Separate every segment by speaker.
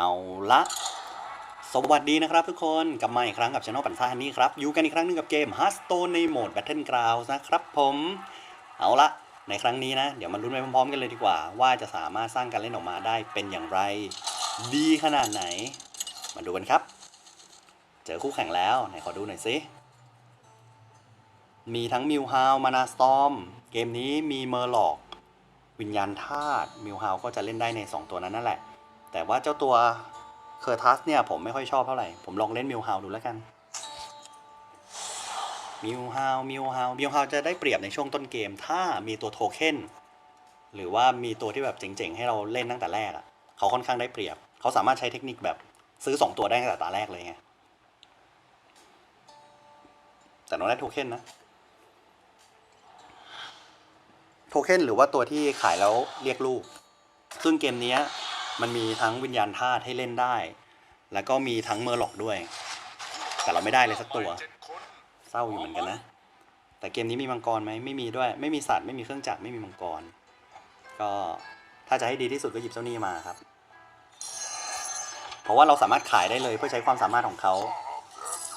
Speaker 1: เอาละสวัสดีนะครับทุกคนกลับมาอีกครั้งกับช anel ปันซ่าฮันนี่ครับ อยู่กันอีกครั้งหนึงกับเกม h e a r t s t o n e ในโหมด Battlegrounds นะครับผม เอาละในครั้งนี้นะ เดี๋ยวมาลุ้นไปพร้อมๆกันเลยดีกว่า ว่าจะสามารถสร้างการเล่นออกมาได้เป็นอย่างไร ดีขนาดไหน มาดูกันครับ เจอคู่แข่งแล้วไหนขอดูหน่อยสิมีทั้งมิวฮาวมานาสตอม เกมนี้มีเมอร์ล็อก วิญญาณธาตุมิวฮาวก็จะเล่นได้ใน 2 ตัวนั้นนั่นแหละ แต่ว่าเจ้าตัวเคอร์ทัสเนี่ยผมไม่ค่อยชอบเท่าไหร่ ผมลองเล่นมิวฮาวดูแล้วกันมิวฮาวมิวฮาวมิวฮาวจะได้เปรียบในช่วงต้นเกม ถ้ามีตัวโทเค็นหรือว่ามีตัวที่แบบเจ๋งๆ ให้เราเล่นตั้งแต่แรกอะ่ะเขาค่อนข้างได้เปรียบ เขาสามารถใช้เทคนิคแบบซื้อ 2 ตัวได้ตั้งแต่ตาแรกเลยไง แต่น้องได้โทเค็นนะ โทเค็นหรือว่าตัวที่ขายแล้วเรียกลูก ซึ่งเกมนี้ มันมีทั้งวิญญาณธาตุให้เล่นได้ แล้วก็มีทั้งเมอร์ล็อกด้วย แต่เราไม่ได้เลยสักตัว เศร้าอยู่เหมือนกันนะ แต่เกมนี้มีมังกรไหมไม่มีด้วย ไม่มีสัตว์ไม่มีเครื่องจักรไม่มีมังกร ก็ถ้าจะให้ดีที่สุดก็หยิบเจ้านี่มาครับ เพราะว่าเราสามารถขายได้เลยเพื่อใช้ความสามารถของเขา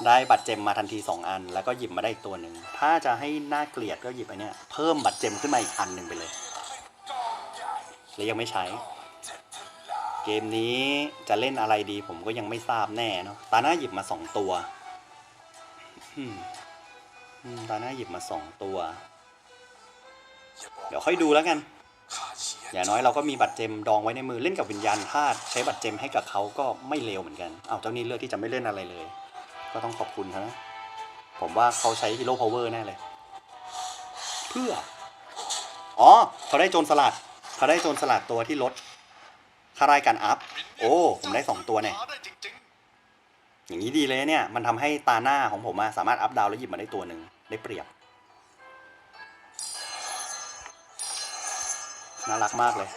Speaker 1: ได้บัตรเจมมาทันที 2 อัน แล้วก็หยิบมาได้อีกตัวหนึ่ง ถ้าจะให้น่าเกลียดก็หยิบไอเนี้ยเพิ่มบัตรเจมขึ้นมาอีกอันหนึ่งไปเลย และยังไม่ใช้ เกมนี้จะเล่นอะไรดีผมก็ยังไม่ทราบแน่เนาะตาหน้าหยิบมาสองตัวตาหน้าหยิบมาสองตัว เดี๋ยวค่อยดูแล้วกัน อย่างน้อยเราก็มีบัตรเจมดองไว้ในมือเล่นกับวิญญาณธาตุใช้บัตรเจมให้กับเขาก็ไม่เลวเหมือนกันเอาเจ้านี้เลือกที่จะไม่เล่นอะไรเลย ก็ต้องขอบคุณเขานะผมว่าเขาใช้ฮีโร่พาวเวอร์แน่เลย เพื่อ อ๋อ เขาได้โจรสลัด เขาได้โจรสลัดตัวที่ลด ค่าได้การอัพ โอ้ ผมได้สองตัวเนี่ย อย่างนี้ดีเลยเนี่ย มันทำให้ตาหน้าของผมอะสามารถอัพดาวแล้วหยิบมาได้ตัวหนึ่งได้เปรียบ น่ารักมากเลย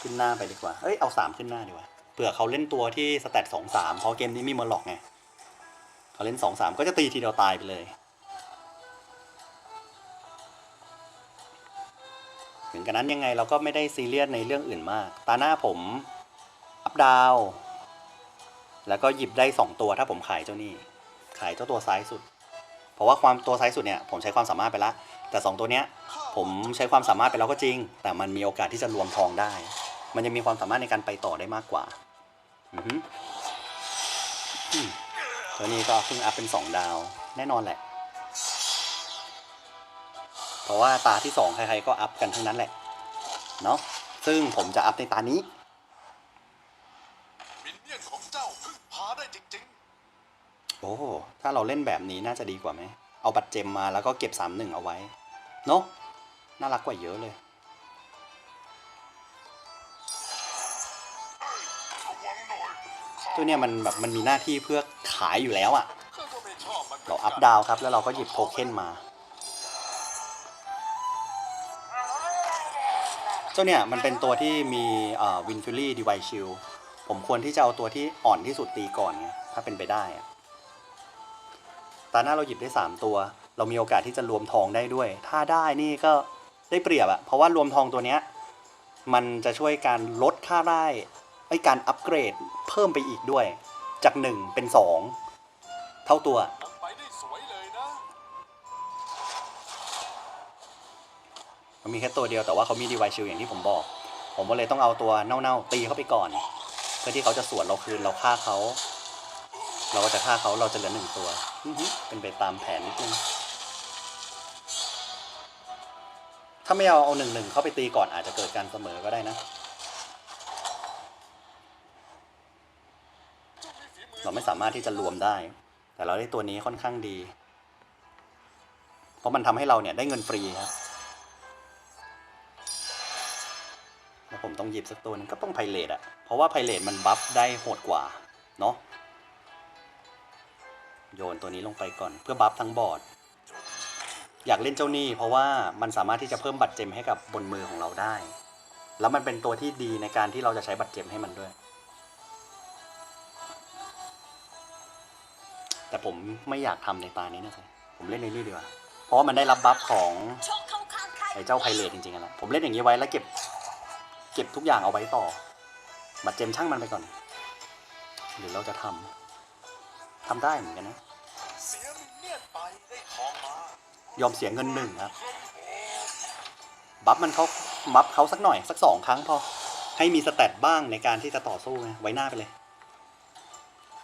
Speaker 1: ขึ้นหน้าไปดีกว่า เอ้ย เอาสามขึ้นหน้าดีกว่า เผื่อเขาเล่นตัวที่สแตทสองสามเพราะเกมนี้มีมอร์ล็อกไง เขาเล่นสองสามก็จะตีทีเดียวตายไปเลย งกันนั้นยังไงเราก็ไม่ได้ซีเรียสในเรื่องอื่นมาก ตาหน้าผมอัพดาวแล้วก็หยิบได้สองตัวถ้าผมขายเจ้านี่ ขายเจ้าตัวซ้ายสุด เพราะว่าความตัวซ้ายสุดเนี่ยผมใช้ความสามารถไปละแต่สองตัวเนี้ยผมใช้ความสามารถไปแล้วก็จริง แต่มันมีโอกาสที่จะรวมทองได้ มันยังมีความสามารถในการไปต่อได้มากกว่าอือฮึตัวนี้ก็เพิ่งอัพเป็นสองดาว แน่นอนแหละ ราะว่าตาที่สองใครๆก็อัพกันทั้งนั้นแหละ เนาะซึ่งผมจะอัพในตานี้
Speaker 2: มินเนี่ยนของเจ้าพึ่งพาได้จริง
Speaker 1: โอ้ ถ้าเราเล่นแบบนี้น่าจะดีกว่าไหม เอาบัตรเจมมาแล้วก็เก็บสามหนึ่งเอาไว้ เนาะน่ารักกว่าเยอะเลย
Speaker 2: ๆระวังหน่อยข้า
Speaker 1: ตัวเนี้ยมันแบบมันมีหน้าที่เพื่อขายอยู่แล้วอะ่ะ
Speaker 2: ข้าก็ไม่ชอบมัน
Speaker 1: เราอัพดาวครับแล้วเราก็หยิบโทเค็นมา เจ้าเนี่ยมันเป็นตัวที่มีวินฟิลี่ดีไวชิลผมควรที่จะเอาตัวที่อ่อนที่สุดตีก่อนไงถ้าเป็นไปได้อะตาหน้าเราหยิบได้ 3 ตัว เรามีโอกาสที่จะรวมทองได้ด้วย ถ้าได้นี่ก็ได้เปรียบอะเพราะว่ารวมทองตัวเนี้ยมันจะช่วยการลดค่าได้ไอการอัปเกรดเพิ่มไปอีกด้วย จาก 1 เป็น 2 เท่าตัว มันมีแค่ตัวเดียวแต่ว่าเขามีดีไวชิลอย่างที่ผมบอก ผมก็เลยต้องเอาตัวเน่าๆตีเข้าไปก่อน เพื่อที่เขาจะสวนเราคืนเราฆ่าเขา เราก็จะฆ่าเขาเราจะเหลือหนึ่งตัวเป็นไปตามแผนนิดนึงถ้าไม่เอาเอาหนึ่งหนึ่งเข้าไปตีก่อนอาจจะเกิดการเสมอก็ได้นะเราไม่สามารถที่จะรวมได้ แต่เราได้ตัวนี้ค่อนข้างดี เพราะมันทำให้เราเนี่ยได้เงินฟรีครับ ผมต้องหยิบสักตัวหนึงก็ต้องไพเรตอะเพราะว่าไพเรตมันบัฟได้โหดกว่า เนาะโยนตัวนี้ลงไปก่อนเพื่อบัฟทั้งบอร์ด อยากเล่นเจ้านี่เพราะว่ามันสามารถที่จะเพิ่มบัตรเจมให้กับบนมือของเราได้ แล้วมันเป็นตัวที่ดีในการที่เราจะใช้บัตรเจมให้มันด้วย แต่ผมไม่อยากทำในตานี้นะสิผมเล่นในนี่ดีกว่า เพราะว่ามันได้รับบัฟของ
Speaker 3: เข้าข้างใคร
Speaker 1: ไอ้เจ้าไพเรตจริงๆนะผมเล่นอย่างนี้ไว้แล้วเก็บ เก็บทุกอย่างเอาไว้ต่อ บัตรเจมช่างมันไปก่อน หรือเราจะทำทำได้เหมือนกันนะ
Speaker 2: ยอม
Speaker 1: เสียเงินหนึ่งครับ บัฟมันเขาบัฟเขาสักหน่อย สักสองครั้งพอ ให้มีสแตทบ้างในการที่จะต่อสู้ไงไว้หน้าไปเลย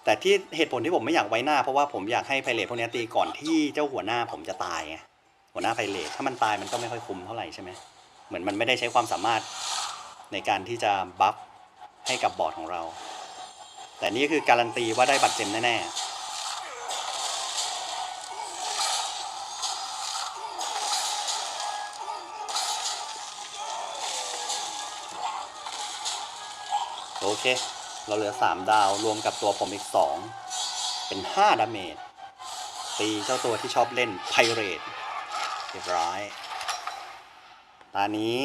Speaker 1: แต่ที่เหตุผลที่ผมไม่อยากไว้หน้าเพราะว่าผมอยากให้ไพเรตพวกนี้ตีก่อนที่เจ้าหัวหน้าผมจะตายไงหัวหน้าไพเรตถ้ามันตายมันก็ไม่ค่อยคุ้มเท่าไหร่ใช่ไหมเหมือนมันไม่ได้ใช้ความสามารถ ในการที่จะบัฟให้กับบอร์ดของเรา แต่นี่คือการันตีว่าได้บัตรเจมแน่ๆโอเค เราเหลือ 3 ดาว รวมกับตัวผมอีก 2 เป็น 5 ดาเมจ ตีเจ้าตัวที่ชอบเล่นไพเรตเรียบร้อย ตานี้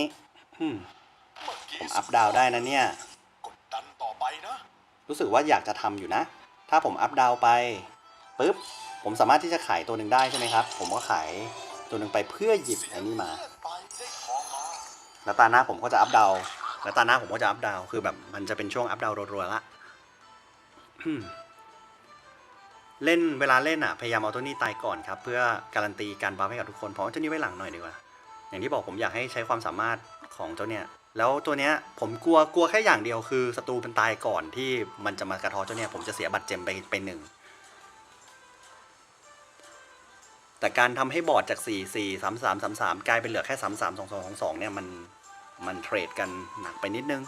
Speaker 1: ผ
Speaker 2: กี้
Speaker 1: มอัพดาวได้นะเนี่ย
Speaker 2: กดดันต่อไปนะ
Speaker 1: รู้สึกว่าอยากจะทำอยู่นะ ถ้าผมอัพดาวไปปุ๊บ ผมสามารถที่จะขายตัวหนึ่งได้ใช่ไหมครับ ผมก็ขายตัวหนึ่งไปเพื่อหยิบไอ้นี่มา
Speaker 2: เสียมินเนี่ยนไปได้ทองมา
Speaker 1: แล้วตาหน้าผมก็จะอัพดาว แล้วตาหน้าผมก็จะอัพดาว คือแบบมันจะเป็นช่วงอัพดาวรัวๆละ เล่นเวลาเล่นอะ พยายามเอาตัวนี้ตายก่อนครับ เพื่อการันตีการบัฟให้กับทุกคน เพราะว่าตัวนี้ไว้หลังหน่อยดีกว่า อย่างที่บอกผมอยากให้ใช้ความสามารถของเจ้าเนี่ย แล้วตัวเนี้ยผมกลัวกลัวแค่อย่างเดียวคือศัตรูเป็นตายก่อนที่มันจะมากระทอเจ้าเนี่ยผมจะเสียบัตรเจมไปไปหนึ่งแต่การทำให้บอร์ดจาก 4 4 3 3 3 3 กลายเป็นเหลือแค่ 3 3 2 2 2 2 เนี่ยมันมันเทรดกันหนักไปนิดนึง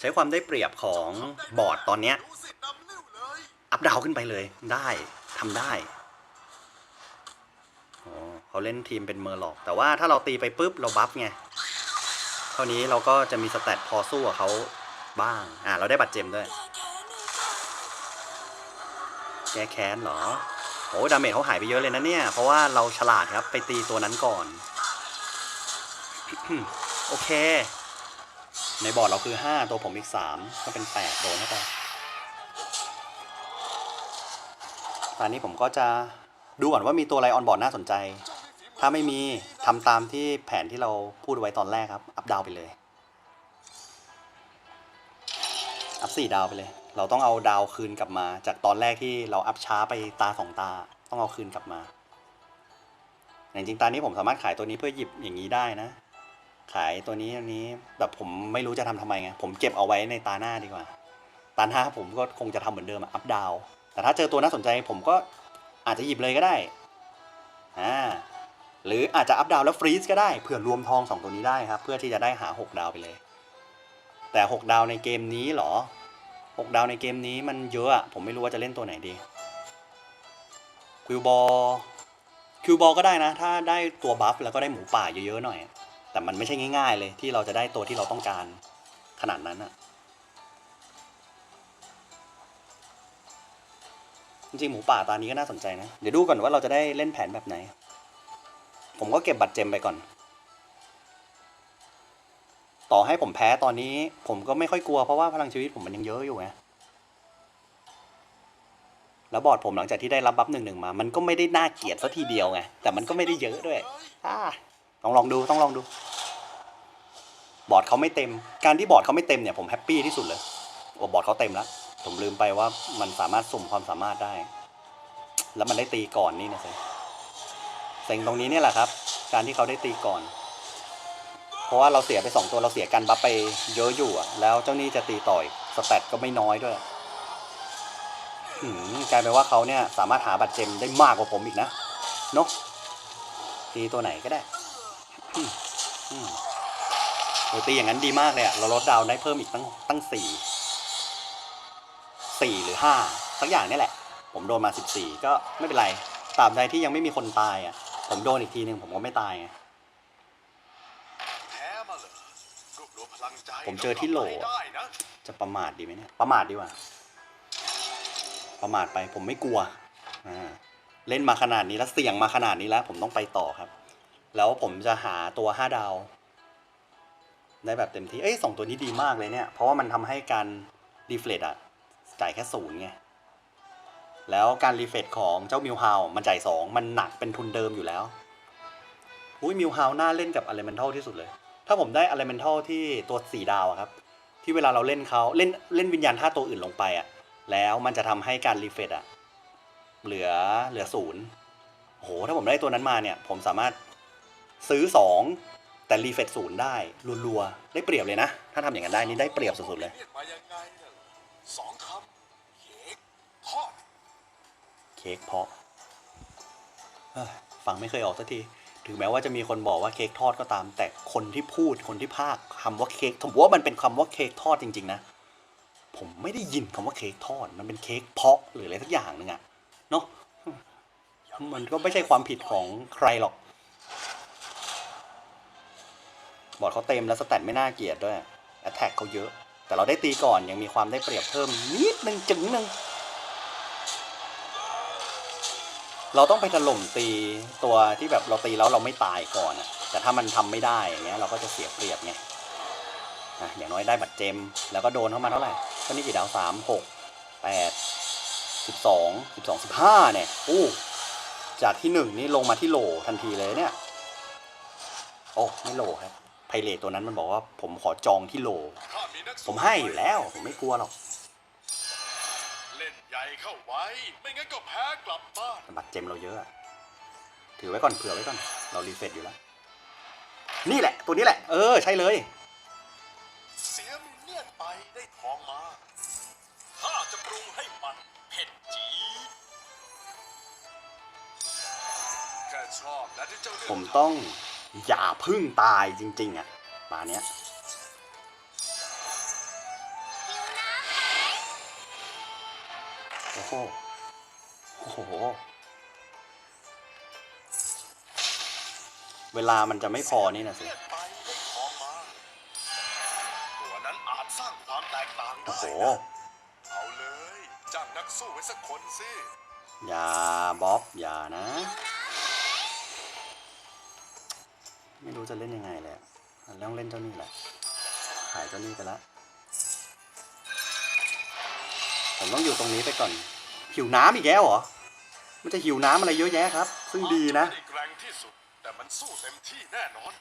Speaker 1: ใช้ความได้เปรียบของบอร์ดตอนเนี้ย อัพดาวขึ้นไปเลยได้ทำได้อ๋อเขาเล่นทีมเป็นเมอร์ล็อก แต่ว่าถ้าเราตีไปปุ๊บเราบัฟไงเท่านี้เราก็จะมีสแตทพอสู้กับเขาบ้าง อ่าเราได้บัตรเจมด้วย แก้แค้นเหรอโอ้ดาเมจเขาหายไปเยอะเลยนะเนี่ย เพราะว่าเราฉลาดครับไปตีตัวนั้นก่อน โอเค ในบอร์ดเราคือ 5 ตัวผมอีก 3 ก็เป็น 8 โดนเข้าไป อนนี้ผมก็จะดูก่อนว่ามีตัวอะไรออนบอร์ดน่าสนใจ ถ้าไม่มีทำตามที่แผนที่เราพูดไว้ตอนแรกครับ อัพดาวไปเลย อัพสี่ดาวไปเลย เราต้องเอาดาวคืนกลับมา จากตอนแรกที่เราอัพช้าไปตาสองตา ต้องเอาคืนกลับมาอย่างจริงตอนนี้ผมสามารถขายตัวนี้เพื่อหยิบอย่างนี้ได้นะ ขายตัวนี้อันนี้แบบผมไม่รู้จะทำทำไมไงผมเก็บเอาไว้ในตาหน้าดีกว่า ตาหน้าผมก็คงจะทำเหมือนเดิมอะอัพดาว แต่ถ้าเจอตัวน่าสนใจผมก็อาจจะหยิบเลยก็ได้อ่าหรืออาจจะอัพดาวแล้วฟรีซก็ได้เพื่อรวมทองสองตัวนี้ได้ครับ เพื่อที่จะได้หาหกดาวไปเลย แต่หกดาวในเกมนี้หรอหกดาวในเกมนี้มันเยอะอะผมไม่รู้ว่าจะเล่นตัวไหนดีคิวบอลคิวบอลก็ได้นะ ถ้าได้ตัวบัฟแล้วก็ได้หมูป่าเยอะๆหน่อย แต่มันไม่ใช่ง่าย ๆ เลยที่เราจะได้ตัวที่เราต้องการขนาดนั้นอะ จริงๆหมูป่าตานี้ก็น่าสนใจนะ เดี๋ยวดูก่อนว่าเราจะได้เล่นแผนแบบไหน ผมก็เก็บบัตรเจมไปก่อน ต่อให้ผมแพ้ตอนนี้ ผมก็ไม่ค่อยกลัวเพราะว่าพลังชีวิตผมมันยังเยอะอยู่ไงแล้วบอร์ดผมหลังจากที่ได้รับบัฟหนึ่งหนึ่งมา มันก็ไม่ได้น่าเกลียดสัทีเดียวไง แต่มันก็ไม่ได้เยอะด้วยอ่าต้องลองดูต้องลองดู บอร์ดเขาไม่เต็ม การที่บอร์ดเขาไม่เต็มเนี่ยผมแฮปปี้ที่สุดเลยว่าบอร์ดเขาเต็มแล้ว ผมลืมไปว่ามันสามารถสุ่มความสามารถได้ แล้วมันได้ตีก่อนนี่นะสิเซ็งตรงนี้เนี่ยแหละครับ การที่เขาได้ตีก่อน เพราะว่าเราเสียไปสองตัวเราเสียกันบัฟไปเยอะอยู่อะแล้วเจ้านี่จะตีต่อยสแตทก็ไม่น้อยด้วยหืกลายเป็นว่าเขาเนี่ยสามารถหาบัตรเจมได้มากกว่าผมอีกนะเนาะตีตัวไหนก็ได้อืมอืมโอตีอย่างนั้นดีมากเลยอะเราลดดาวได้เพิ่มอีกตั้งตั้งสี่ ห้าสักอย่างนี่แหละ ผมโดนมาสิบสี่ก็ไม่เป็นไรตราบใดที่ยังไม่มีคนตายอะผมโดนอีกทีหนึ่งผมก็ไม่ตายไงผมเจอที่โหลจะประมาทดีไหมเนี่ย ประมาทดีกว่า ประมาทไปผมไม่กลัวอ่าเล่นมาขนาดนี้แล้วเสี่ยงมาขนาดนี้แล้ว ผมต้องไปต่อครับ แล้วผมจะหาตัวห้าดาว ได้แบบเต็มที่ เอ้ยสองตัวนี้ดีมากเลยเนี่ย เพราะว่ามันทำให้การดีเฟลตอะ จ่ายแค่ศูนย์ไง แล้วการรีเฟรชของเจ้ามิวฮาวมันจ่ายสองมันหนักเป็นทุนเดิมอยู่แล้ว อุ้ยมิวฮาวน่าเล่นกับ e อ e เมนทัลที่สุดเลย ถ้าผมได้ e อ e เมนทัลที่ตัวสี่ดาวครับ ที่เวลาเราเล่นเขาเล่นเล่นวิญญาณธาตัวอื่นลงไปอะแล้วมันจะทำให้การรีเฟรชอะเหลือเหลือศูนย์โอ้โหถ้าผมได้ตัวนั้นมาเนี่ย ผมสามารถซื้อสองแต่รีเฟรชศูนย์ได้รัวๆได้เปรียบเลยนะ ถ้าทำอย่างนั้นได้นี่ได้เปรียบสุดๆเลย
Speaker 2: สองคำเค้กทอด
Speaker 1: เค้กเพาะเอ้ยฟังไม่เคยออกสักที ถึงแม้ว่าจะมีคนบอกว่าเค้กทอดก็ตาม แต่คนที่พูดคนที่พากคำว่าเค้กผมว่ามันเป็นคำว่าเค้กทอดจริงๆนะ ผมไม่ได้ยินคำว่าเค้กทอด มันเป็นเค้กเพาะหรืออะไรสักอย่างหนึ่งอะเนาะมันก็ไม่ใช่ความผิดของใครหรอก บอร์ดเขาเต็มแล้วสแตทไม่น่าเกลียดด้วย แอตแทกเขาเยอะ แต่เราได้ตีก่อนยังมีความได้เปรียบเพิ่มนิดนึงจึงนึงเราต้องไปถล่มตีตัวที่แบบเราตีแล้วเราไม่ตายก่อนอะแต่ถ้ามันทำไม่ได้อย่างเงี้ยเราก็จะเสียเปรียบไงอะอย่างน้อยได้บัตรเจม แล้วก็โดนเข้ามาเท่าไหร่ก็นี่กี่ดาวสามหกแปดสิบสองสิบสองสิบห้าเนี่ยอู้จากที่หนึ่งนี่ลงมาที่โหลทันทีเลยเนี่ย โอ้ ไม่โหลครับ ไพเรตตัวนั้นมันบอกว่าผมขอจองที่โหล
Speaker 2: ถ้ามีนัก
Speaker 1: ผ
Speaker 2: สู้
Speaker 1: มให้อยู่แล้ว ผมไม่กลัวหรอก
Speaker 2: เล่นใหญ่เข้าไว้ ไม่งั้นก็แพ้กลับบ้าน
Speaker 1: แต่บัตรเจมเราเยอะอะถือไว้ก่อนเผื่อไว้ก่อน เรารีเฟรชอยู่แล้ว นี่แหละ ตัวนี้แหละ เออ ใช่เลย
Speaker 2: เสียมินเนี่ยนไปได้ทองมาข้าจะปรุงให้มันเผ็ดจี๊ดแค่ชอบนะที่เจ้าเลือก
Speaker 1: ผมต้อง อย่าพึ่งตายจริง ๆ อะมาเนี้ยโอ้โหโอ้โห เวลามันจะไม่พอนี่นะสิ
Speaker 2: เลือกไปได้ทองมาตัวนั้นอาจสร้างความแตกต่าง
Speaker 1: โอ้
Speaker 2: ได้
Speaker 1: โห
Speaker 2: นะเอาเลยจ้างนักสู้ไว้สักคนสิ
Speaker 1: อย่าบ๊อบ อย่านะ ไม่รู้จะเล่นยังไงเลยอะต้องเล่นเจ้านี่แหละ ขายเจ้านี่ไปละผมต้องอยู่ตรงนี้ไปก่อน หิวน้ำอีกแล้วเหรอ มันจะหิวน้ำอะไรเยอะแยะครับ ซึ่งดีนะ
Speaker 2: อาจจไม่ไแกร่งที่สุด แต่มันสู้เต็มที่แน่นอน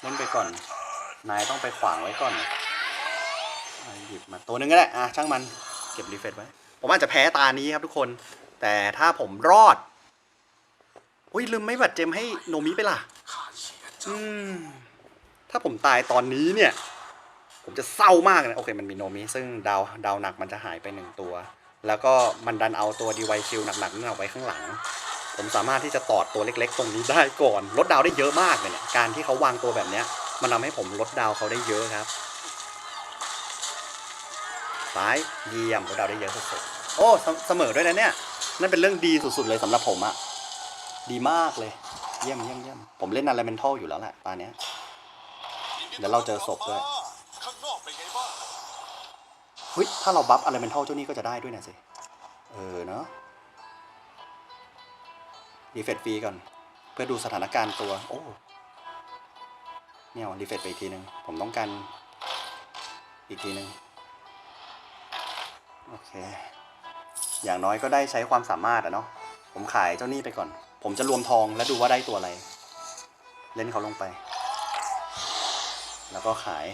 Speaker 1: เล่นไปก่อน นายต้องไปขวางไว้ก่อนอะหยิบมาตัวหนึ่งก็ได้ อะช่างมัน เก็บรีเฟรชไว้ ผมอาจจะแพ้ตานี้ครับทุกคน แต่ถ้าผมรอด อุ้ยลืมไม่บัตรเจมให้โนมิไปล่ะ
Speaker 2: ข้าเชียร์
Speaker 1: อืม ถ้าผมตายตอนนี้เนี่ย ผมจะเศร้ามากเลยโอเค มันมีโนมิ ซึ่งดาวดาวหนักมันจะหายไปหนึ่งตัว แล้วก็มันดันเอาตัวดีไวชิลหนักๆนั่นเอาไว้ข้างหลัง ผมสามารถที่จะตอดตัวเล็กๆ ตรงนี้ได้ก่อน ลดดาวได้เยอะมากเลยเนี่ย การที่เขาวางตัวแบบเนี้ย มันทำให้ผมลดดาวเขาได้เยอะครับ ซ้ายเยี่ยมลดดาวได้เยอะสุดๆโอ้ เสเสมอด้วยนะเนี่ย นั่นเป็นเรื่องดีสุดๆเลยสำหรับผมอะ ดีมากเลย เยี่ยมเยี่ยมเยี่ยมผมเล่นอะไรเมนทัลอยู่แล้วแหละตอนเนี้ย เดี๋ยวเราเจอศพด้วย
Speaker 2: ข้างนอกเป็นไงบ้าง
Speaker 1: เฮ้ยถ้าเราบัฟอะไรเมนทัลเจ้านี่ก็จะได้ด้วยนะสิ เออเนาะรีเฟรชฟรีก่อน เพื่อดูสถานการณ์ตัว โอ้เนี่ยรีเฟรชไปอีกทีหนึ่งผมต้องการอีกทีหนึ่งโอเค อย่างน้อยก็ได้ใช้ความสามารถอะเนาะผมขายเจ้านี่ไปก่อน ผมจะรวมทองแล้วดูว่าได้ตัวอะไร เล่นเขาลงไป แล้วก็ขาย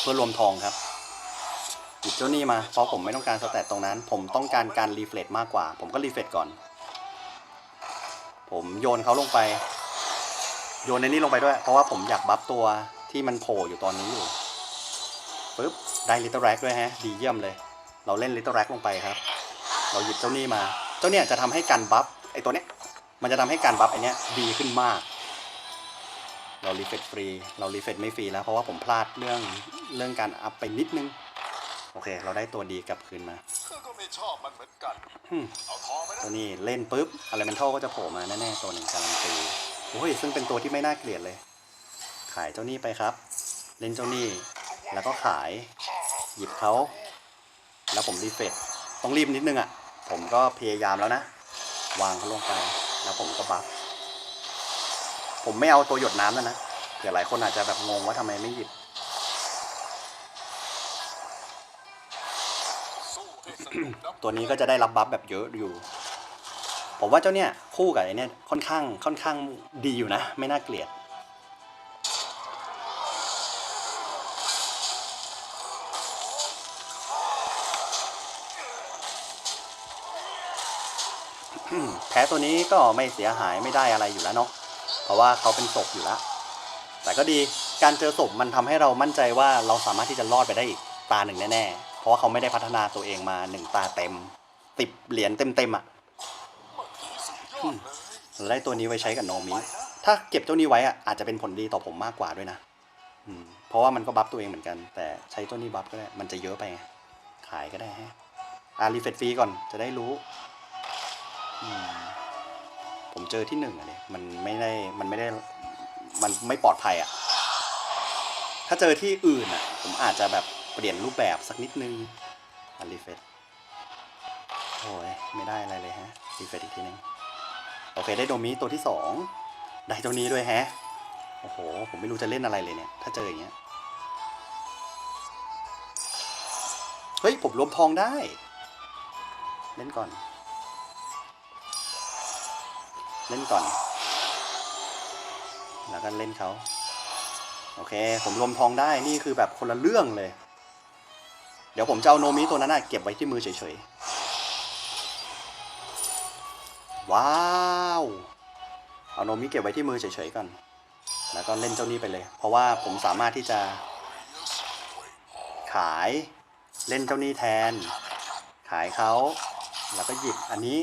Speaker 1: เพื่อรวมทองครับหยิบเจ้านี่มา เพราะผมไม่ต้องการสแตทตรงนั้น ผมต้องการการรีเฟล็กมากกว่า ผมก็รีเฟล็กก่อน ผมโยนเขาลงไป โยนในนี้ลงไปด้วย เพราะว่าผมอยากบัฟตัวที่มันโผล่อยู่ตอนนี้อยู่ปึ๊บได้ลิตเติ้ลแร็กด้วยฮะ ดีเยี่ยมเลย เราเล่นลิตเติ้ลแร็กลงไปครับ เราหยิบเจ้านี่มา เจ้าเนี่ยจะทำให้การบัฟไอตัวเนี้ย มันจะทำให้การบัฟไอเนี้ยดีขึ้นมาก เรารีเฟรชฟรี เรารีเฟรชไม่ฟรีแล้วเพราะว่าผมพลาดเรื่องเรื่องการอัพไปนิดนึง โอเค เราได้ตัวดีกลับคืนมา
Speaker 2: ข้าก็ไม่ชอบมันเหมือนกัน
Speaker 1: อืม
Speaker 2: เอาทองไปนะ
Speaker 1: ตัวนี้เล่นปุ๊บอะไรเมนทัลก็จะโผล่มาแน่ๆตัวหนึ่งการันตีโอ้ยซึ่งเป็นตัวที่ไม่น่าเกลียดเลย ขายเจ้านี่ไปครับ เล่นเจ้านี่แล้วก็ขายหยิบเขาแล้วผมรีเฟรชต้องรีบนิดนึงอะ ผมก็พยายามแล้วนะ วางเขาลงไป แล้วผมก็บัฟผมไม่เอาตัวหยดน้ำแล้วนะเผื่อหลายคนอาจจะแบบงงว่าทำไมไม่หยิบ
Speaker 2: สู้
Speaker 1: ตัวนี้ก็จะได้รับบัฟแบบเยอะอยู่ ผมว่าเจ้าเนี่ยคู่กับไอ้เนี่ยค่อนข้างค่อนข้างดีอยู่นะ ไม่น่าเกลียด แพ้ตัวนี้ก็ไม่เสียหายไม่ได้อะไรอยู่แล้วเนาะเพราะว่าเขาเป็นศพอยู่แล้ว แต่ก็ดีการเจอศพมันทำให้เรามั่นใจว่าเราสามารถที่จะรอดไปได้อีกตาหนึ่งแน่ๆ เพราะว่าเขาไม่ได้พัฒนาตัวเองมาหนึ่งตาเต็มติบเหรียญเต็มๆอะ่ะ
Speaker 2: เมื่อกี้สุดยอดเลย
Speaker 1: เราได้ตัวนี้ไว้ใช้กับโนมิถ้าเก็บเจ้านี้ไว้อะอาจจะเป็นผลดีต่อผมมากกว่าด้วยนะอืมเพราะว่ามันก็บัฟตัวเองเหมือนกัน แต่ใช้ตัวนี้บัฟก็ได้มันจะเยอะไปไงขายก็ได้ฮะอารีเฟตฟรีก่อนจะได้รู้ ผมเจอที่หนึ่งอะเนี่ยมันไม่ได้มันไม่ได้มันไม่ปลอดภัยอะถ้าเจอที่อื่นอะผมอาจจะแบบเปลี่ยนรูปแบบสักนิดนึงอารีเฟตโอ้ยไม่ได้อะไรเลยฮะรีเฟตอีกทีนึงโอเคได้โดมิตัวที่สองได้ตัวนี้ด้วยแฮะโอ้โห ผมไม่รู้จะเล่นอะไรเลยเนี่ย ถ้าเจออย่างเงี้ย เฮ้ย ผมรวมทองได้ เล่นก่อน เล่นก่อน แล้วก็เล่นเขาโอเค ผมรวมทองได้นี่คือแบบคนละเรื่องเลย เดี๋ยวผมจะเอาโนมิตัวนั้นนะเก็บไว้ที่มือเฉยๆ ว้าว เอาโนมิเก็บไว้ที่มือเฉยๆก่อน แล้วก็เล่นเจ้านี้ไปเลย เพราะว่าผมสามารถที่จะ ขายเล่นเจ้านี้แทน ขายเขา แล้วก็หยิบอันนี้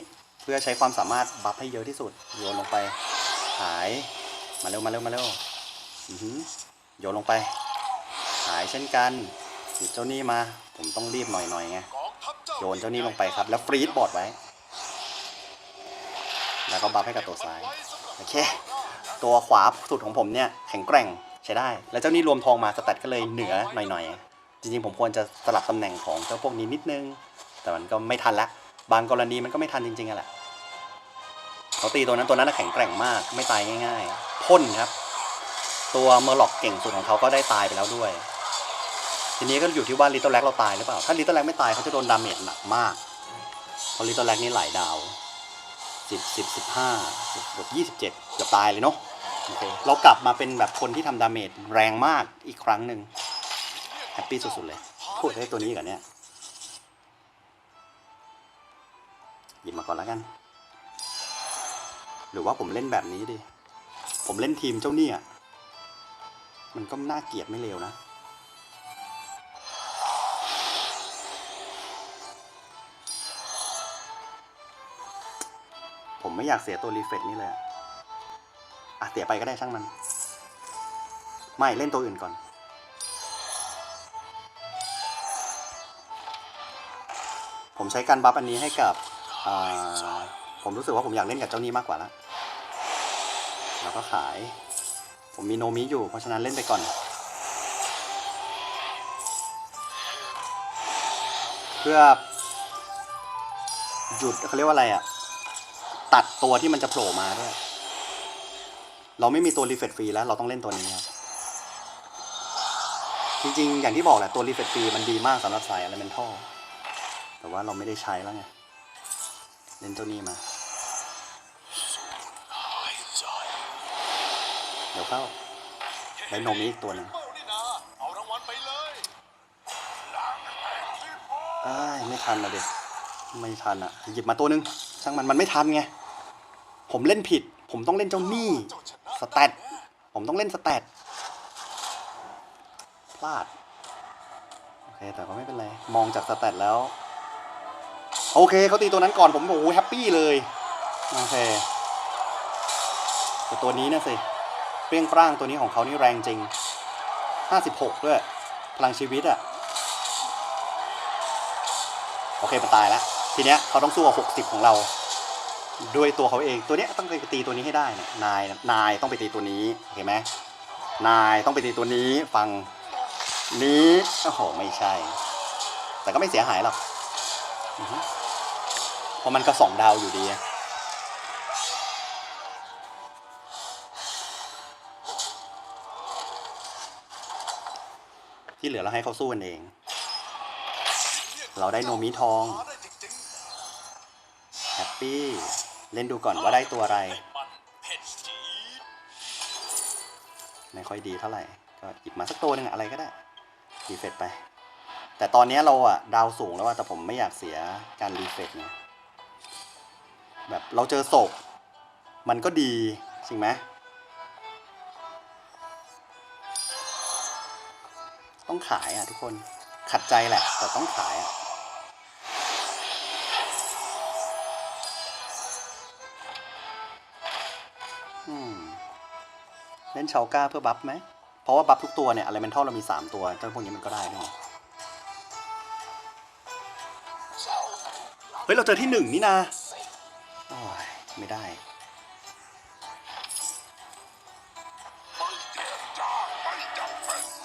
Speaker 1: พื่อใช้ความสามารถบัฟให้เยอะที่สุด โยนลงไปขาย มาเร็วมาเร็วมาเร็วโยนลงไปขายเช่นกันหยิบเจ้านี้มา ผมต้องรีบหน่อยๆไง
Speaker 2: กองทัพเจ้า
Speaker 1: โยนเจ้านี้ลงไปครับ แล้วฟรีดบอร์ดไว้ แล้วก็บัฟให้กับตัวซ้าย โอเค ตัวขวาสุดของผมเนี่ยแข็งแกร่งใช้ได้ แล้วเจ้านี่รวมทองมาสแตทก็เลยเหนือหน่อยๆ จริงๆ ผมควรจะสลับตำแหน่งของเจ้าพวกนี้นิดนึง แต่มันก็ไม่ทันละ บางกรณีมันก็ไม่ทันจริงๆอะแหละ เขาตีตัวนั้นตัวนั้นแข็งแกร่งมากไม่ตายง่าย ๆ พ่นครับ ตัวเมอร์ล็อกเก่งสุดของเขาก็ได้ตายไปแล้วด้วย ทีนี้ก็อยู่ที่ว่าลิตเติ้ลแลกเราตายหรือเปล่า ถ้าลิตเติ้ลแลกไม่ตายเขาจะโดนดาเมจหนักมากเพราะลิตเติ้ลแลกนี่หลายดาวสิบสิบสิบห้าเกือบยี่สิบเจ็ดเกือบตายเลยเนาะโอเคเรากลับมาเป็นแบบคนที่ทำดาเมจแรงมากอีกครั้งหนึ่งแฮปปี้สุดๆเลยพูดได้ตัวนี้กับเนี้ยหยิบมาก่อนแล้วกัน หรือว่าผมเล่นแบบนี้ดิ ผมเล่นทีมเจ้าเนี่ย มันก็น่าเกลียดไม่เลวนะ ผมไม่อยากเสียตัวรีเฟกนี่เลยอะอะเสียไปก็ได้ช่างมัน ไม่เล่นตัวอื่นก่อนผมใช้การบัฟอันนี้ให้กับอ่าผมรู้สึกว่าผมอยากเล่นกับเจ้านี้มากกว่าละ แล้วก็ขาย ผมมีโนมิอยู่ เพราะฉะนั้นเล่นไปก่อน เพื่อ หยุดเขาเรียกว่าอะไรอะตัดตัวที่มันจะโผล่มาด้วย เราไม่มีตัวรีเฟตฟรีแล้ว เราต้องเล่นตัวนี้ครับจริงๆ อย่างที่บอกแหละตัวรีเฟตฟรีมันดีมากสำหรับสาย elemental แต่ว่าเราไม่ได้ใช้แล้วไง เล่นตัวนี้มา
Speaker 2: หายใจ
Speaker 1: เดี๋ยวเข้าได้โนมิอีกตัวหนึ่ง
Speaker 2: เป้านี่นาเอารางวัลไปเลยหลังแห่งที่พ่อ
Speaker 1: เอ้ยไม่ทันนะเด็กไม่ทันอะหยิบมาตัวหนึงช่างมันมันไม่ทันไงผมเล่นผิด ผมต้องเล่นเจ้าหนี้
Speaker 2: เจ้าชนะ
Speaker 1: สแตทผมต้องเล่นสแตทพลาดโอเคแต่ก็ไม่เป็นไร มองจากสแตทแล้ว โอเคเขาตีตัวนั้นก่อนผมโอ้โหแฮปปี้เลย โอเคแต่ตัวนี้เนี่ยสิ เปรี้ยงปร้างตัวนี้ของเขานี่แรงจริง 56 ด้วย พลังชีวิตอะโอเคมันตายแล้ว ทีเนี้ยเขาต้องสู้กับ 60 ของเรา ด้วยตัวเขาเอง ตัวเนี้ยต้องไปตีตัวนี้ให้ได้เนี่ยนาย นายต้องไปตีตัวนี้โอเคไหมนายต้องไปตีตัวนี้ ฟังนี้โอ้โหไม่ใช่ แต่ก็ไม่เสียหายหรอกเพราะมันก็สองดาวอยู่ดีอะ ที่เหลือเราให้เขาสู้กันเอง เราได้โนมิทองแฮปปี้เล่นดูก่อนว่าได้ตัวอะไร ไม่ค่อยดีเท่าไหร่ ก็หยิบมาสักตัวหนึ่งอะไรก็ได้รีเฟรชไป แต่ตอนนี้เราอะดาวสูงแล้วว่าแต่ผมไม่อยากเสียการรีเฟรชนะแบบเราเจอศพมันก็ดีจริงไหม ต้องขายอะทุกคนขัดใจแหละแต่ต้องขายอะอืมเล่นชาวก้าเพื่อบัฟไหม เพราะว่าบัฟทุกตัวเนี่ยอะไรเมนทัลเรามี 3 ตัวเจ้าพวกนี้มันก็ได้ด้วยไงเฮ้ย เราเจอที่หนึ่งนี่นะ โอ้ย ไม่ได้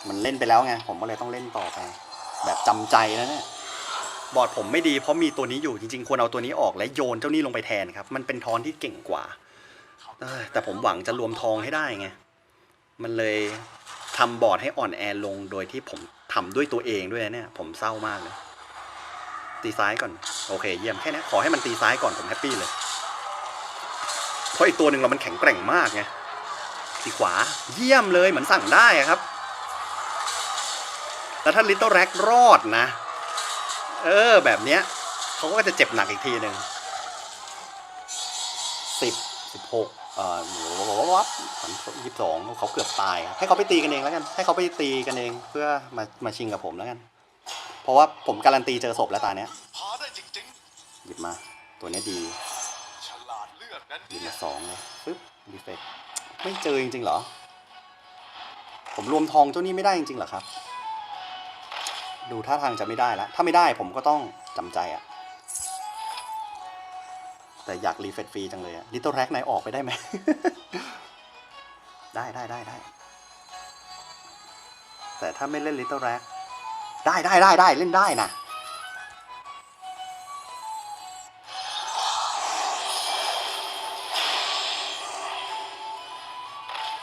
Speaker 1: มันเล่นไปแล้วไงผมก็เลยต้องเล่นต่อไป แบบจำใจแล้วเนี่ยบอร์ดผมไม่ดีเพราะมีตัวนี้อยู่จริงๆควรเอาตัวนี้ออกและโยนเจ้านี่ลงไปแทนครับ มันเป็นทอนที่เก่งกว่าแต่ผมหวังจะรวมทองให้ได้ไงมันเลยทำบอร์ดให้อ่อนแอลงโดยที่ผมทำด้วยตัวเองด้วยนะเนี่ย ผมเศร้ามากเลยตีซ้ายก่อนโอเค เยี่ยมแค่นี้ขอให้มันตีซ้ายก่อนผมแฮปปี้เลยเพราะอีกตัวหนึ่งเรามันแข็งแกร่งมากไงตีขวาเยี่ยมเลยเหมือนสั่งได้ครับ แล้วถ้าลิตเติ้ลแร็กรอดนะ เออ แบบเนี้ยเขาก็จะเจ็บหนักอีกทีหนึ่งสิบสิบหกเอ่อวับยี่สิบสองเขาเกือบตายให้เขาไปตีกันเองแล้วกัน ให้เขาไปตีกันเองเพื่อมามาชิงกับผมแล้วกัน เพราะว่าผมการันตีเจอศพแล้วตาเนี้ยหยิบมา ตัวเนี้ยดีหยิบมาสองเลยปึ๊บดีเฟกไม่เจอจริงๆเหรอ ผมรวมทองเจ้านี้ไม่ได้จริงๆเหรอครับ ดูท่าทางจะไม่ได้แล้ว ถ้าไม่ได้ผมก็ต้องจำใจอะแต่อยากรีเฟรชฟรีจังเลยอะลิตเติ้ลแร็กไหนออกไปได้ไหม ได้ได้ได้ได้แต่ถ้าไม่เล่นลิตเติ้ลแร็กได้ได้ได้ได้เล่นได้นะ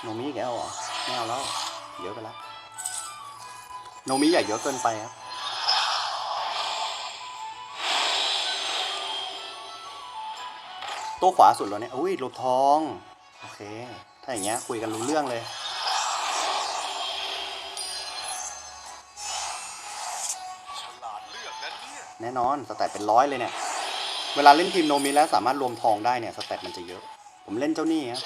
Speaker 1: โนมิอีกแล้วเหรอไม่เอาแล้วเยอะไปแล้ว โนมิใหญ่เยอะเกินไปครับตัวขวาสุดแล้วเนี่ย อุ้ยรูปทอง โอเค ถ้าอย่างเงี้ยคุยกันรู้เรื่องเลย
Speaker 2: ฉลาดเลือกนั้นเนี่ย
Speaker 1: แน่นอนสแตทเป็นร้อยเลยเนี่ย เวลาเล่นทีมโนมิแล้วสามารถรวมทองได้เนี่ยสแตทมันจะเยอะ ผมเล่นเจ้านี่ครับ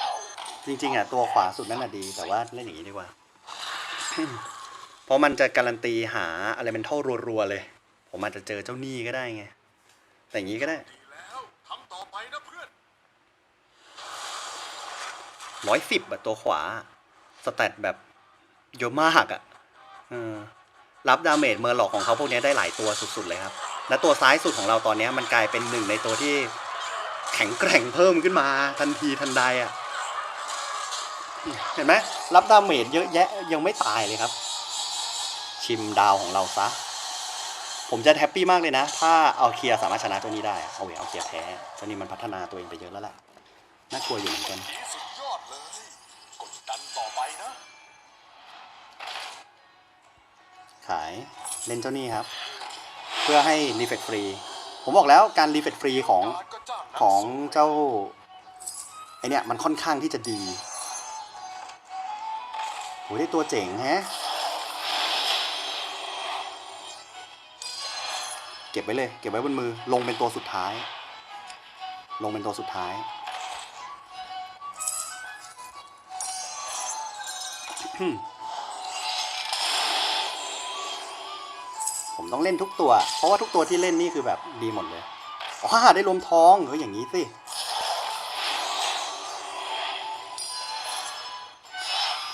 Speaker 1: จริงๆอะตัวขวาสุดนั่นแหะดี แต่ว่าเล่นอย่างนี้ดีกว่า เพราะมันจะการันตีหาอะไรเป็นเท่ารัวๆเลย ผมอาจจะเจอเจ้านี่ก็ได้ไง แต่อย่างนี้ก็ได้
Speaker 2: ดีแล้วทำต่อไปนะเพื่อน
Speaker 1: ร้อยสิบอะตัวขวา สแตทแบบเยอะมากอะเออรับดาเมจเมอร์หลอกของเขาพวกนี้ได้หลายตัวสุดๆเลยครับ และตัวซ้ายสุดของเราตอนนี้มันกลายเป็นหนึ่งในตัวที่แข็งแกร่งเพิ่มขึ้นมาทันทีทันใดอะเห็นไหมรับดาเมจเยอะแยะยังไม่ตายเลยครับ ชิมดาวของเราซะ ผมจะแฮปปี้มากเลยนะ ถ้าเอาเคียร์สามารถชนะตัวนี้ได้อะเอาเวเอาเคียร์แพ้ตัวนี้มันพัฒนาตัวเองไปเยอะแล้วแหละน่ากลัวอยู่เหมือนกัน
Speaker 2: ดีสุดยอดเลยกดดันต่อไปนะ
Speaker 1: ขายเล่นเจ้านี่ครับ เพื่อให้รีเฟกฟรี ผมบอกแล้วการรีเฟกฟรีของ
Speaker 2: การก็จ้างนัก
Speaker 1: ของ
Speaker 2: สู้
Speaker 1: เจ้าไอเนี่ยมันค่อนข้างที่จะดีโหได้ตัวเจ๋งแฮะ ก็บไว้เลย เก็บไว้บนมือ ลงเป็นตัวสุดท้าย ลงเป็นตัวสุดท้าย ผมต้องเล่นทุกตัว เพราะว่าทุกตัวที่เล่นนี่คือแบบดีหมดเลยอ๋อได้รวมทองเอออย่างนี้สิ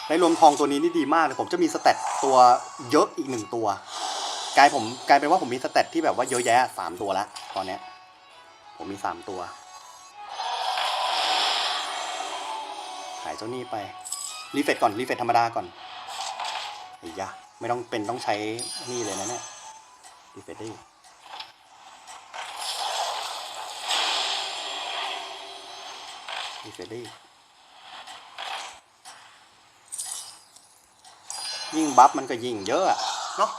Speaker 1: ได้รวมทองตัวนี้นี่ดีมากเลย ผมจะมีสเตตตัวเยอะอีกหนึ่งตัว กลายผมกลายเป็นว่าผมมีสเตตที่แบบว่าเยอะแยะสามตัวแล้วตอนเนี้ย ผมมีสามตัว ขายเจ้านี่ไป รีเฟรชก่อนรีเฟรชธรรมดาก่อนไอ้ยะไม่ต้องเป็นต้องใช้นี่เลยนะเนี่ยรีเฟรชได้งรีเฟรชได้ยิ่งบัฟมันก็ยิ่งเยอะอะเนาะ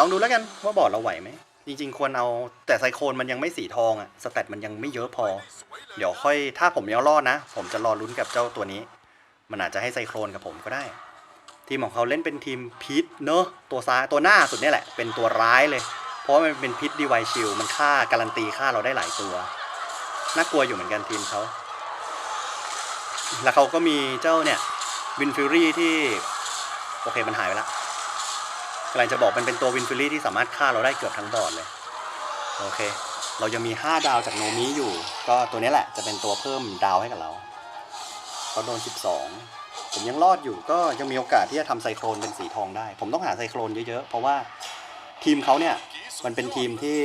Speaker 1: ลองดูแล้วกันว่าบอร์ดเราไหวไหม จริง ๆ ควรเอาแต่ไซโคนมันยังไม่สีทองอะสแตทมันยังไม่เยอะพอ เดี๋ยวค่อยถ้าผมยังรอดนะ ผมจะรอลุ้นกับเจ้าตัวนี้ มันอาจจะให้ไซโคลนกับผมก็ได้ ทีมของเขาเล่นเป็นทีมพิษเนอะตัวซ้ายตัวหน้าสุดนี่แหละ เป็นตัวร้ายเลย เพราะมันเป็นพิษดีไวชิลมันฆ่าการันตีฆ่าเราได้หลายตัวน่ากลัวอยู่เหมือนกันทีมเขาแล้วเขาก็มีเจ้าเนี่ยวินฟิรี่ที่ โอเคมันหายไปละ กำลังจะบอกมันเป็นตัววินฟิรี่ที่สามารถฆ่าเราได้เกือบทั้งบอร์ดเลย โอเค เรายังมี 5 ดาวจากโนมิอยู่ ก็ตัวนี้แหละจะเป็นตัวเพิ่มดาวให้กับเราเขาโดน 12 ผมยังรอดอยู่ก็ยังมีโอกาสที่จะทำไซโครนเป็นสีทองได้ ผมต้องหาไซโครนเยอะๆ เพราะว่าทีมเขาเนี่ยมันเป็นทีมที่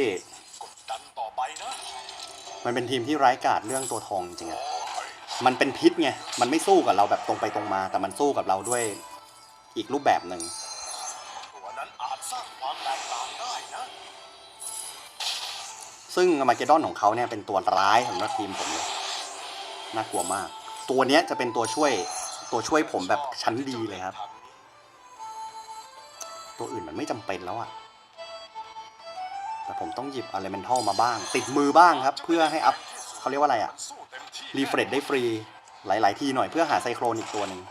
Speaker 1: มันเป็นทีมที่ไร้กาดเรื่องตัวทองจริงๆอะมันเป็นพิษไง มันไม่สู้กับเราแบบตรงไปตรงมา แต่มันสู้กับเราด้วยอีกรูปแบบหนึ่ง ซึ่งมาเกดอนของเขาเนี่ยเป็นตัวร้ายสำหรับทีมผมเลยน่ากลัวมาก ตัวเนี้ยจะเป็นตัวช่วยตัวช่วยผมแบบชั้นดีเลยครับ ตัวอื่นมันไม่จำเป็นแล้วอะแต่ผมต้องหยิบอะไรเมนทัลมาบ้าง ติดมือบ้างครับ เพื่อให้อัพเขาเรียกว่าอะไรอะรีเฟรชได้ฟรีหลาย ๆ ทีหน่อยเพื่อหาไซโครนอีกตัวหนึ่ง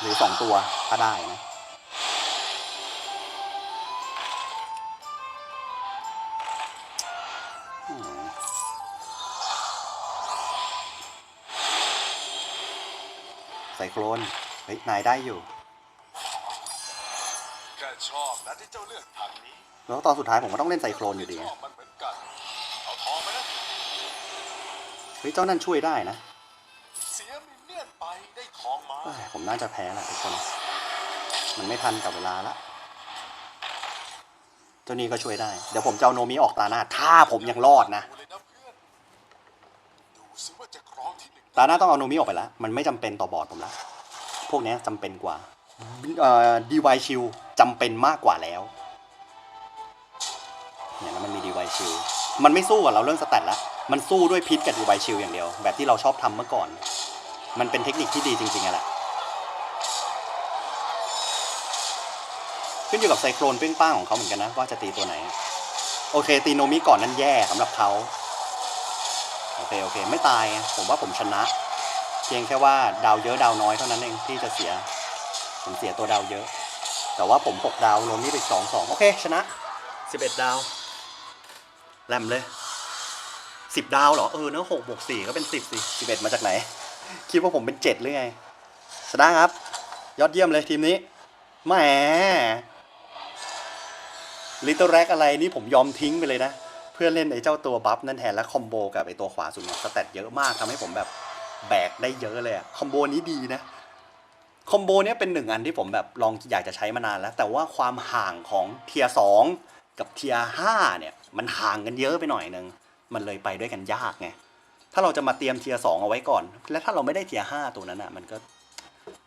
Speaker 1: หรือสองตัวถ้าได้นะ โครนเฮ้ยนายได้อยู่
Speaker 2: แกชอบนะที่เจ้าเลือกทางนี้
Speaker 1: แล้วตอนสุดท้ายผมก็ต้องเล่นไซโครนอยู่ดี
Speaker 2: ชอบมันเหมือนกันเอาทองไปนะ
Speaker 1: เฮ้ยเจ้านั่นช่วยได้นะ
Speaker 2: เสียมินเนี่ยนไปได้ทองมา
Speaker 1: เอ้ยผมน่าจะแพ้แหละทุกคน มันไม่ทันกับเวลาละเจ้านี่ก็ช่วยได้ เดี๋ยวผมจะเอาโนมิออกตาหน้า ถ้าผมยังรอดนะ
Speaker 2: ดูเลยนะเพื่อนดูซิว่าจะครองที่หนึ่ง
Speaker 1: ตาหน้าต้องเอาโนมิออกไปแล้ว มันไม่จำเป็นต่อบอร์ดผมและพวกนี้ยจำเป็นกว่าเอ่อดีไวชิลจำเป็นมากกว่าแล้วเนี่ยแล้วมันมีดีไวชิลมันไม่สู้กับเราเรื่องสแตทละมันสู้ด้วยพิษกับดีไวชิลอย่างเดียว แบบที่เราชอบทำเมื่อก่อน มันเป็นเทคนิคที่ดีจริงๆอะแหละขึ้นอยู่กับไซโครนเป้งป้างของเขาเหมือนกันนะ ว่าจะตีตัวไหน โอเค ตีโนมิก่อนนั่นแย่สำหรับเขา โอเคโอเค ไม่ตายไงผมว่าผมชนะ เพียงแค่ว่าดาวเยอะดาวน้อยเท่านั้นเองที่จะเสีย ผมเสียตัวดาวเยอะ แต่ว่าผมหกดาวรวมนี่ไปสองสองโอเค ชนะสิบเอ็ดดาวแลมเลยสิบดาวเหรอ เออเนอะหกบวกสี่ก็เป็นสิบสิสิบเอ็ดมาจากไหน คิดว่าผมเป็นเจ็ดหรือไงชนะครับ ยอดเยี่ยมเลยทีมนี้แหมลิตเติ้ลแร็กอะไรนี่ผมยอมทิ้งไปเลยนะเพื่อเล่นไอ้เจ้าตัวบัฟนั่นแทนแล้วคอมโบกับไอ้ตัวขวาสุดเนี่ยสเตตเยอะมากทำให้ผมแบบแบกได้เยอะเลยอะคอมโบนี้ดีนะคอมโบเนี้ยเป็นหนึ่งอันที่ผมแบบลองอยากจะใช้มานานแล้ว แต่ว่าความห่างของเทียสองกับเทียห้าเนี่ยมันห่างกันเยอะไปหน่อยนึงมันเลยไปด้วยกันยากไงถ้าเราจะมาเตรียมเทียสองเอาไว้ก่อน และถ้าเราไม่ได้เทียห้าตัวนั้นอะมันก็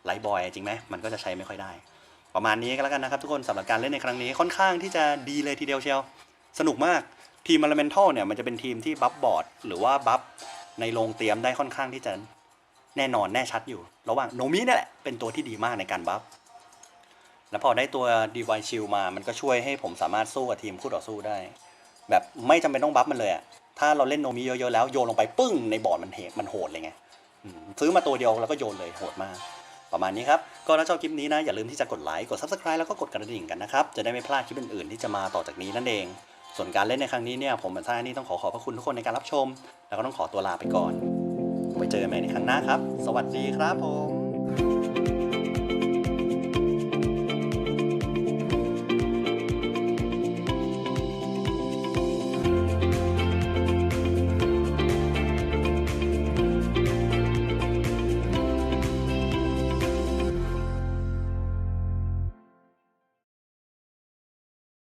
Speaker 1: ไลบอยจริงไหมมันก็จะใช้ไม่ค่อยได้ ประมาณนี้ก็แล้วกันนะครับทุกคนสำหรับการเล่นในครั้งนี้ค่อนข้างที่จะดีเลยทีเดียวเชียว สนุกมาก ทีม e ลเมนทัลเนี่ยมันจะเป็นทีมที่บัฟบอร์ดหรือว่าบัฟในโรงเตรียมได้ค่อนข้างที่จะแน่นอนแน่ชัดอยู่ ระหว่างโนมินี่แหละเป็นตัวที่ดีมากในการบัฟแล้วพอได้ตัวดีวายชิลมา มันก็ช่วยให้ผมสามารถสู้กับทีมคู่ต่อสู้ได้ แบบไม่จำเป็นต้องบัฟมันเลยอะถ้าเราเล่นโนมิเยอะๆแล้วโยนลงไปปึ้งในบอร์ดมันเหมันโหดเลยไงซื้อมาตัวเดียวแล้วก็โยนเลยโหดมาก ประมาณนี้ครับ ก็ถ้าชอบคลิปนี้นะ อย่าลืมที่จะกดไลค์กด Subscribe แล้วก็กดกระดิ่งกันนะครับ จะได้ไม่พลาดคลิปอื่นๆที่จะมาต่อจากนี้นั่นเอง ส่วนการเล่นในครั้งนี้เนี่ยผมอันท่านี่ต้องขอขอบพระคุณทุกคนในการรับชม แล้วก็ต้องขอตัวลาไปก่อนไว้เจอกันใหม่ในครั้งหน้าครับ สวัสดีครับผม